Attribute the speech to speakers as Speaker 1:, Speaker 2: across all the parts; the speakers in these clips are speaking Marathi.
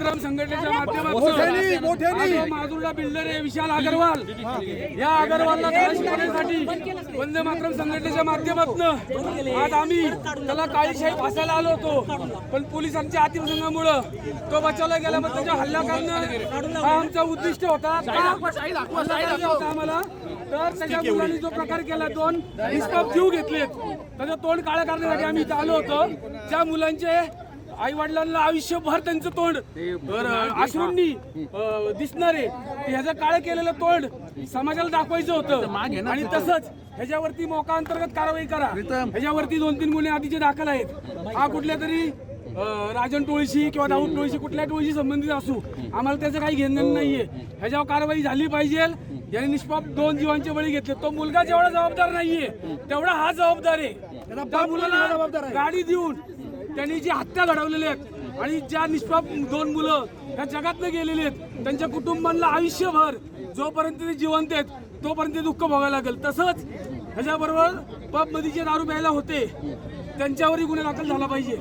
Speaker 1: मातरम संघटनेच्या माध्यमातून जो माजुर्डा बिल्डर आहे विशाल अग्रवाल. या अग्रवालला त्रास शिकवण्यासाठी वंदे मातरम संघटनेच्या माध्यमातून आज आम्ही त्याला काळीशाही फासायला आलो होतो. पण पोलिसांच्या अतिप्रसंगामुळं तो बचावला गेला मग त्याच्या हल्ला करणं हा आमचा उद्दिष्ट होता. आम्हाला. तर त्याच्या मुलांनी जो प्रकार केला दोन निष्पाप जीव घेतलेत. त्याचं तोंड काळं करण्यासाठी आम्ही इथं आलो होतो. ज्या मुलांचे आई वडिलांना आयुष्यभर त्यांचं तोंड अश्रूंनी अं, दिसणार ह्याचं काळं केलेलं तोंड समाजाला दाखवायचं होतं. आणि तसंच ह्याच्यावरती मोका अंतर्गत कारवाई करा. ह्याच्यावरती दोन तीन गुन्हे आधीचे दाखल आहेत. हा कुठल्या तरी राजन टोळशी किंवा दाऊद टोळशी कुठल्या टोळशी संबंधित असू आम्हाला त्याचं काही घेणं नाहीये. ह्याच्यावर कारवाई झाली पाहिजे. याने निष्पाप दोन जीवांचे बळी घेतले. तो मुलगा जेवढा जबाबदार नाहीये तेवढा हा जबाबदार आहे. त्या मुलाला गाडी देऊन त्यांनी जी हत्या घडवलेली आहेत आणि ज्या निष्पाप दोन मुलं ह्या जगातनं गेलेली आहेत त्यांच्या कुटुंबांना आयुष्यभर जोपर्यंत ते जिवंत आहेत तोपर्यंत ते दुःख भोगायला लागेल. तसंच ह्याच्याबरोबर पबमध्ये जे दारू प्यायला होते त्यांच्यावरही गुन्हा दाखल झाला पाहिजे.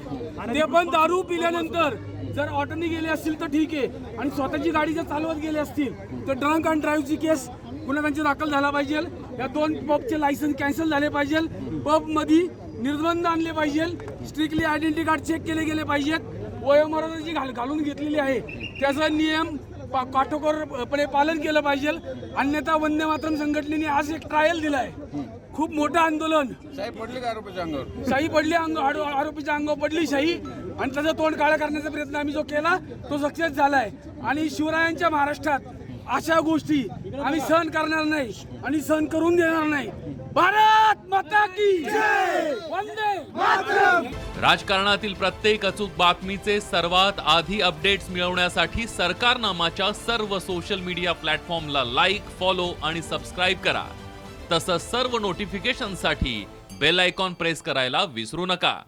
Speaker 1: ते पण दारू पिल्यानंतर जर ऑटोनी गेले असतील तर ठीक आहे आणि स्वतःची गाडी जर चालवत गेले असतील तर ड्रंक अँड ड्राईव्हची केस गुन्हा त्यांची दाखल झाला पाहिजे. या दोन पबचे लायसन्स कॅन्सल झाले पाहिजे. पबमध्ये निर्बंध आणले पाहिजे. स्ट्रिक्टली आयडेंटिटी कार्ड चेक केले गेले पाहिजेत वयोमर्यादा जी घाल घालून घेतलेली आहे. त्याचा नियम पा- काटेकोरपणे पालन केलं पाहिजे. अन्यथा वंदे मातरम संघटनेने आज एक ट्रायल दिलाय. खूप मोठं आंदोलन.
Speaker 2: साहेब पडले का आरोपीच्या अंगावर?
Speaker 1: शाही पडली अंग आरो- आरोपीच्या अंगावर पडली शाही. आणि त्याचं तोंड काळं करण्याचा प्रयत्न आम्ही जो केला तो सक्सेस झालाय. आणि शिवरायांच्या महाराष्ट्रात अशा गोष्टी आम्ही सहन करणार नाही आणि सहन करून देणार नाही. भारत माता की
Speaker 3: राजकारणातील प्रत्येक अचूक बातमीचे सर्वात आधी अपडेट्स मिळवण्यासाठी सरकारनामाच्या सर्व सोशल मीडिया प्लॅटफॉर्मला लाईक फॉलो आणि सबस्क्राईब करा. तसंच सर्व नोटिफिकेशनसाठी बेल आयकॉन प्रेस करायला विसरू नका.